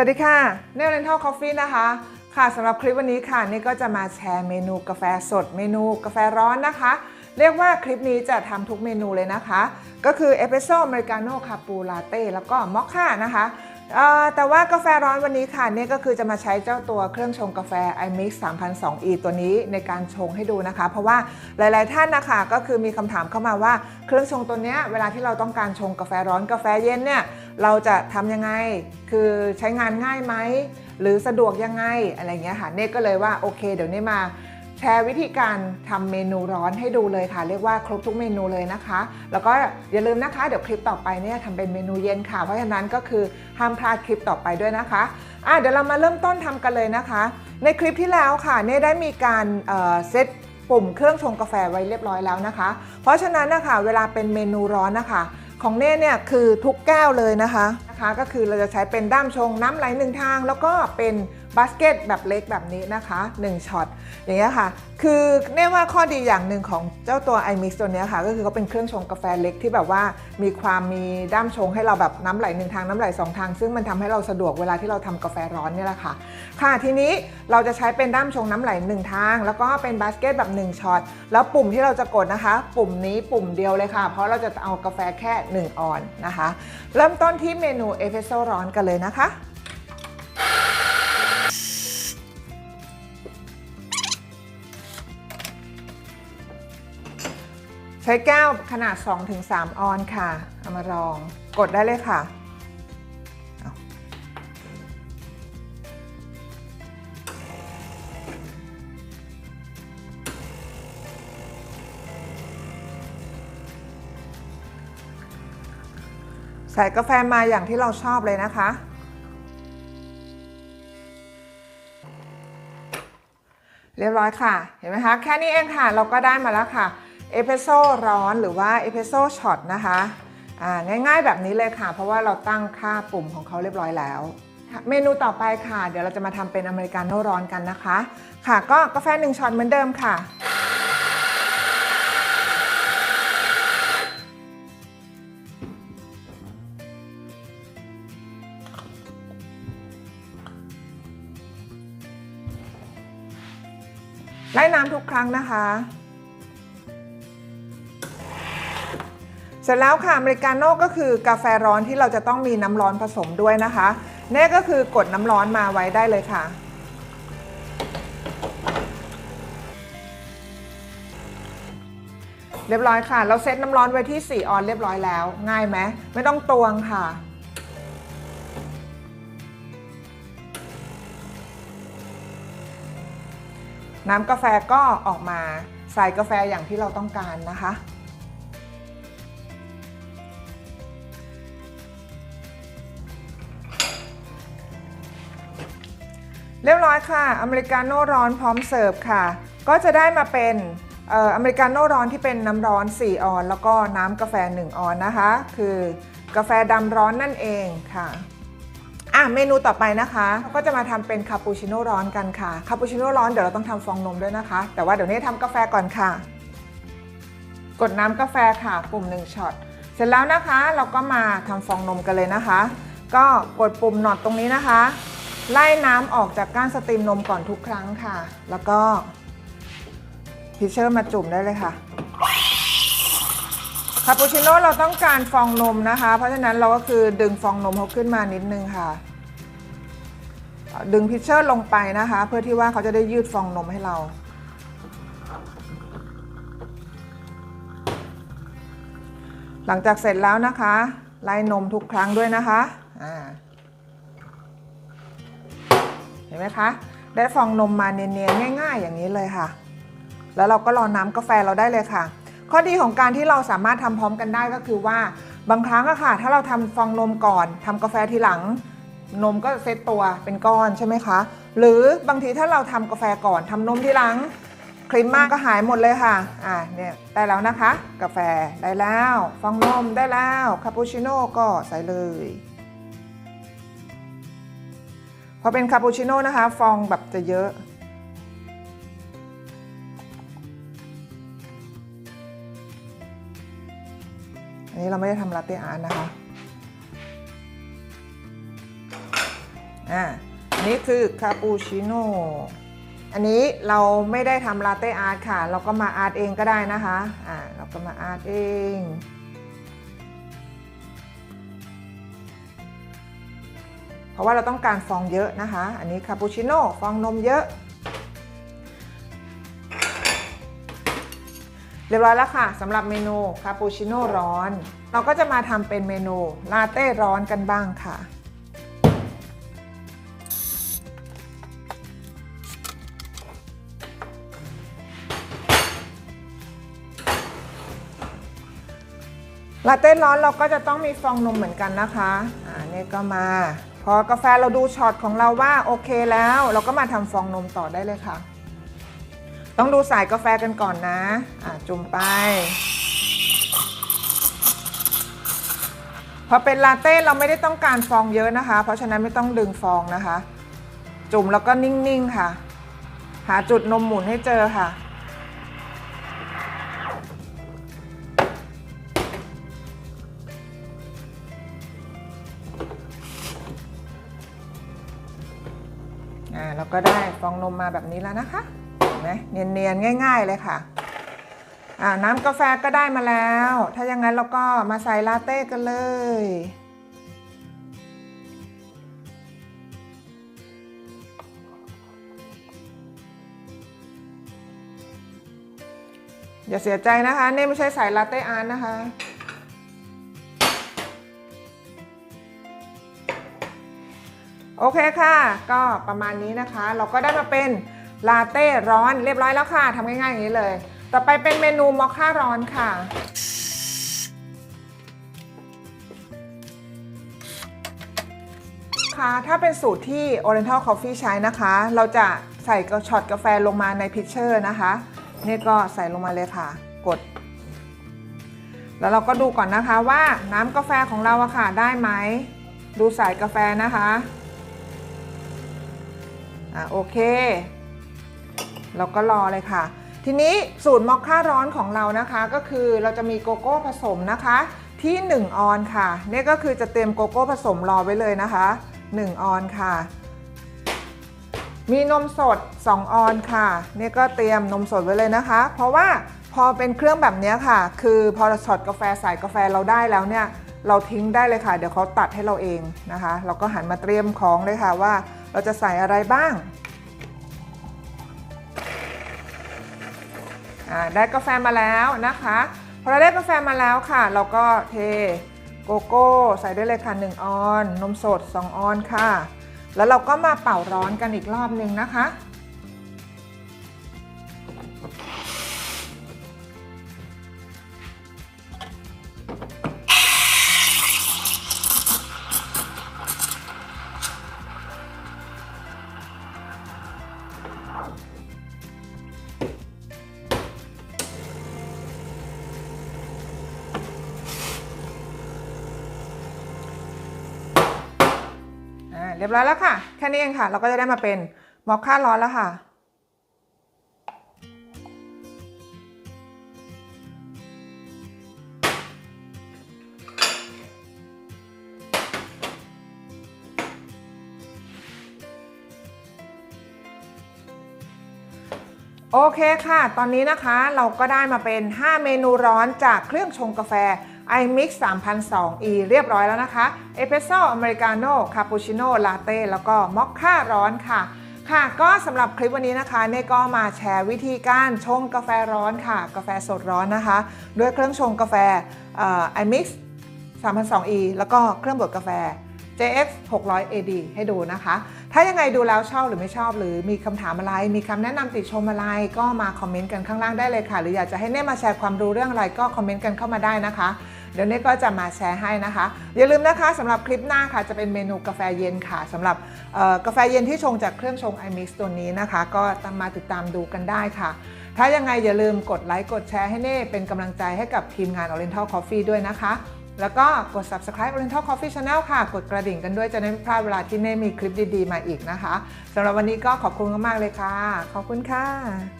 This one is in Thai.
วัสดีค่ะเนลเลนทัลคอฟฟี่นะคะ ค่ะสำหรับคลิปวันนี้ค่ะ นี่ก็จะมาแชร์เมนูกาแฟสด เมนูกาแฟร้อนนะคะ เรียกว่าคลิปนี้จะทำทุกเมนูเลยนะคะ ก็คือเอสเปรสโซ่อเมริกาโน่คาปูลาเต้แล้วก็มอคค่านะคะ แต่ว่ากาแฟร้อนวันนี้ค่ะนี่ก็คือจะมาใช้เจ้าตัวเครื่องชงกาแฟ iMix 3002e ตัวนี้ในการชงให้ดูนะคะ เพราะว่าหลาย ๆ ท่านนะคะก็คือมีคำถามเข้ามาว่าเครื่องชงตัวเนี้ยเวลาที่เราต้องการชงกาแฟร้อนกาแฟเย็นเนี่ยเราจะทำยังไงคือใช้งานง่ายไหมหรือสะดวกยังไงอะไรเงี้ยค่ะเน่ก็เลยว่าโอเค เดี๋ยวนี้มา แชร์วิธีการทำเมนูร้อนให้ดูเลยค่ะ เรียกว่าครบทุกเมนูเลยนะคะ แล้วก็อย่าลืมนะคะ เดี๋ยวคลิปต่อไปเนี่ยทำเป็นเมนูเย็นค่ะ เพราะฉะนั้นก็คือห้ามพลาดคลิปต่อไปด้วยนะคะอะเดี๋ยวเรามาเริ่มต้นทำกันเลยนะคะ ในคลิปที่แล้วค่ะเน่ได้มีการเเซตปุ่มเครื่องชงกาแฟไว้เรียบร้อยแล้วนะคะ เพราะฉะนั้นนะคะเวลาเป็นเมนูร้อนนะคะ ของเน่เนี่ยคือทุกแก้วเลยนะคะนะคะ ก็คือเราจะใช้เป็นด้ามชงน้ำไหลหนึ่งทาง แล้วก็เป็น บาสเกตแบบเล็กแบบนี้นะคะ1ช็อตอย่างเงี้ยค่ะ คือเน่ว่าข้อดีอย่างหนึ่งของเจ้าตัว iMix ตัวเนี้ยค่ะก็คือเขาเป็นเครื่องชงกาแฟเล็กที่แบบว่ามีความมีด้ามชงให้เราแบบน้ำไหลหนึ่งทางน้ำไหลสองทาง ซึ่งมันทำให้เราสะดวกเวลาที่เราทำกาแฟร้อนเนี่ยแหละค่ะ ค่ะทีนี้เราจะใช้เป็นด้ามชงน้ำไหลหนึ่งทาง แล้วก็เป็นบาสเกตแบบ1ช็อตแล้วปุ่มที่เราจะกดนะคะ ปุ่มนี้ปุ่มเดียวเลยค่ะ เพราะเราจะเอากาแฟแค่ 1 ออนนะคะ เริ่มต้นที่เมนูเอสเปรสโซ่ร้อนกันเลยนะคะ ช้แก้วขนาด 2-3 ออนค่ะ เอามารองกดได้เลยค่ะ ใส่กาแฟมาอย่างที่เราชอบเลยนะคะ เรียบร้อยค่ะ เห็นไหมคะ แค่นี้เองค่ะ เราก็ได้มาแล้วค่ะ เอสเปรสโซ่ร้อนหรือว่าเอสเปรสโซ่ช็อตนะคะง่ายๆแบบนี้เลยค่ะ เพราะว่าเราตั้งค่าปุ่มของเขาเรียบร้อยแล้ว เมนูต่อไปค่ะ เดี๋ยวเราจะมาทำเป็นอเมริกาโน่ร้อนกันนะคะ ค่ะก็กาแฟ1ช็อตเหมือนเดิมค่ะ ไล่น้ำทุกครั้งนะคะ สร็จแล้วค่ะอเมริกาโน่ก็คือกาแฟร้อนที่เราจะต้องมีน้ำร้อนผสมด้วยนะคะนี่ก็คือกดน้ำร้อนมาไว้ได้เลยค่ะ เรียบร้อยค่ะ เราเซตน้ำร้อนไว้ที่ 4 ออนเรียบร้อยแล้ว ง่ายไหมไม่ต้องตวงค่ะน้ำกาแฟก็ออกมาใส่กาแฟอย่างที่เราต้องการนะคะ เรียบร้อยค่ะ อเมริกาโน่ร้อนพร้อมเสิร์ฟค่ะ ก็จะได้มาเป็นอเมริกาโน่ร้อนที่เป็นน้ำร้อน 4 ออน แล้วก็น้ำกาแฟ 1 ออนนะคะ คือกาแฟดำร้อนนั่นเองค่ะอะเมนูต่อไปนะคะก็จะมาทำเป็นคาปูชิโน่ร้อนกันค่ะคาปูชิโน่ร้อนเดี๋ยวเราต้องทำฟองนมด้วยนะคะ แต่ว่าเดี๋ยวนี้ทำกาแฟก่อนค่ะ กดน้ำกาแฟค่ะ ปุ่ม1ช็อตเสร็จแล้วนะคะ เราก็มาทำฟองนมกันเลยนะคะ ก็กดปุ่มหนอดตรงนี้นะคะ ไล่น้ำออกจากก้านสตรีมนมก่อนทุกครั้งค่ะ แล้วก็พิชเชอร์มาจุ่มได้เลยค่ะ คาปูชิโน่เราต้องการฟองนมนะคะ เพราะฉะนั้นเราก็คือดึงฟองนมเขาขึ้นมานิดนึงค่ะ ดึงพิชเชอร์ลงไปนะคะ เพื่อที่ว่าเขาจะได้ยืดฟองนมให้เราหลังจากเสร็จแล้วนะคะ ไล่นมทุกครั้งด้วยนะคะ อ่า เห็นไหมคะ ได้ฟองนมมาเนียนๆง่าย ๆ อย่างนี้เลยค่ะ แล้วเราก็รอน้ำกาแฟเราได้เลยค่ะ ข้อดีของการที่เราสามารถทำพร้อมกันได้ก็คือว่าบางครั้งอะค่ะ ถ้าเราทำฟองนมก่อนทำกาแฟทีหลัง นมก็เซตตัวเป็นก้อนใช่ไหมคะ หรือบางทีถ้าเราทำกาแฟก่อนทำนมทีหลังครีมมากก็หายหมดเลยค่ะ อ่าเนี่ยได้แล้วนะคะ กาแฟได้แล้ว ฟองนมได้แล้ว คาปูชิโน่ก็ใส่เลย อเป็นคาปูชิโน่นะคะ ฟองแบบจะเยอะอันนี้เราไม่ได้ทำลาเต้อาร์ตนะคะอ่าอันนี้คือคาปูชิโน่อันนี้เราไม่ได้ทำลาเต้อาร์ตค่ะ เราก็มาอาร์ตเองก็ได้นะคะอ่าเราก็มาอาร์ตเอง ราะว่าเราต้องการฟองเยอะนะคะ อันนี้คาปูชิโน่ฟองนมเยอะ เรียบร้อยแล้วค่ะสำหรับเมนูคาปูชิโน่ร้อน เราก็จะมาทำเป็นเมนูลาเต้ร้อนกันบ้างค่ะลาเต้ร้อนเราก็จะต้องมีฟองนมเหมือนกันนะคะ อ่า นี่ก็มา พอกาแฟเราดูช็อตของเราว่าโอเคแล้ว เราก็มาทำฟองนมต่อได้เลยค่ะ ต้องดูสายกาแฟกันก่อนนะอ่าจุ่มไป พอเป็นลาเต้เราไม่ได้ต้องการฟองเยอะนะคะ เพราะฉะนั้นไม่ต้องดึงฟองนะคะ จุ่มแล้วก็นิ่งๆค่ะ หาจุดนมหมุนให้เจอค่ะ เราก็ได้ฟองนมมาแบบนี้แล้วนะคะเห็นไหมเนียนๆง่าย ๆ เลยค่ะอ่าน้ำกาแฟก็ได้มาแล้ว ถ้าอย่างนั้นเราก็มาใส่ลาเต้กันเลยอย่าเสียใจนะคะ นี่ไม่ใช่ใส่ลาเต้อาร์ตนะคะ โอเคค่ะ ก็ประมาณนี้นะคะ เราก็ได้มาเป็นลาเต้ร้อนเรียบร้อยแล้วค่ะทำง่ายๆอย่างนี้เลย ต่อไปเป็นเมนูมอคค่าร้อนค่ะ ค่ะ ถ้าเป็นสูตรที่ Oriental Coffee ใช้นะคะ เราจะใส่กระช็อตกาแฟลงมาในพิชเชอร์นะคะ นี่ก็ใส่ลงมาเลยค่ะ กด แล้วเราก็ดูก่อนนะคะว่าน้ำกาแฟของเราอะค่ะได้ไหม ดูสายกาแฟนะคะ อะโอเค เราก็รอเลยค่ะ ทีนี้สูตรมอคค่าร้อนของเรานะคะก็คือเราจะมีโกโก้ผสมนะคะที่ 1 ออนค่ะนี่ก็คือจะเตรียมโกโก้ผสมรอไว้เลยนะคะ 1 ออนค่ะ มีนมสด 2 ออนค่ะนี่ก็เตรียมนมสดไว้เลยนะคะ เพราะว่าพอเป็นเครื่องแบบนี้ค่ะ คือพอเราช็อตกาแฟใส่กาแฟเราได้แล้วเนี่ย เราทิ้งได้เลยค่ะ เดี๋ยวเขาตัดให้เราเองนะคะ เราก็หันมาเตรียมของเลยค่ะว่า เราจะใส่อะไรบ้างอ่าได้กาแฟมาแล้วนะคะพอเราได้กาแฟมาแล้วค่ะ เราก็เทโกโก้ใส่ได้เลยค่ะ 1 ออน นมสด 2 ออนค่ะ แล้วเราก็มาเป่าร้อนกันอีกรอบหนึ่งนะคะ เรียบร้อยแล้วค่ะ แค่นี้เองค่ะ เราก็จะได้มาเป็นมอคค่าร้อนแล้วค่ะโอเคค่ะ ตอนนี้นะคะเราก็ได้มาเป็น 5 เมนูร้อนจากเครื่องชงกาแฟ iMix 3002e เรียบร้อยแล้วนะคะเอสเปรสโซ่อเมริกาโน่คาปูชิโน่ลาเต้แล้วก็มอคค่าร้อนค่ะค่ะก็สำหรับคลิปวันนี้นะคะเน่ก็มาแชร์วิธีการชงกาแฟร้อนค่ะ กาแฟสดร้อนนะคะ ด้วยเครื่องชงกาแฟเอ่อ iMix 3002e แล้วก็เครื่องบดกาแฟ JX 600 AD ให้ดูนะคะ ถ้ายังไงดูแล้วชอบหรือไม่ชอบหรือมีคำถามอะไร มีคำแนะนำติชมอะไร ก็มาคอมเมนต์กันข้างล่างได้เลยค่ะ หรืออยากจะให้เน่มาแชร์ความรู้เรื่องอะไรก็คอมเมนต์กันเข้ามาได้นะคะ เดี๋ยวเน่ก็จะมาแชร์ให้นะคะ อย่าลืมนะคะสำหรับคลิปหน้าค่ะจะเป็นเมนูกาแฟเย็นค่ะสำหรับกาแฟเย็นที่ชงจากเครื่องชง iMix ตัวนี้นะคะ ก็ตามมาติดตามดูกันได้ค่ะ ถ้ายังไงอย่าลืมกดไลค์กดแชร์ให้เน่เป็นกำลังใจให้กับทีมงาน Oriental Coffee ด้วยนะคะแล้วก็กด subscribe Oriental Coffee Channel ค่ะ กดกระดิ่งกันด้วยจะได้ไม่พลาดเวลาที่เน่มีคลิปดี ๆ มาอีกนะคะ สำหรับวันนี้ก็ขอบคุณมาก ๆ เลยค่ะ ขอบคุณค่ะ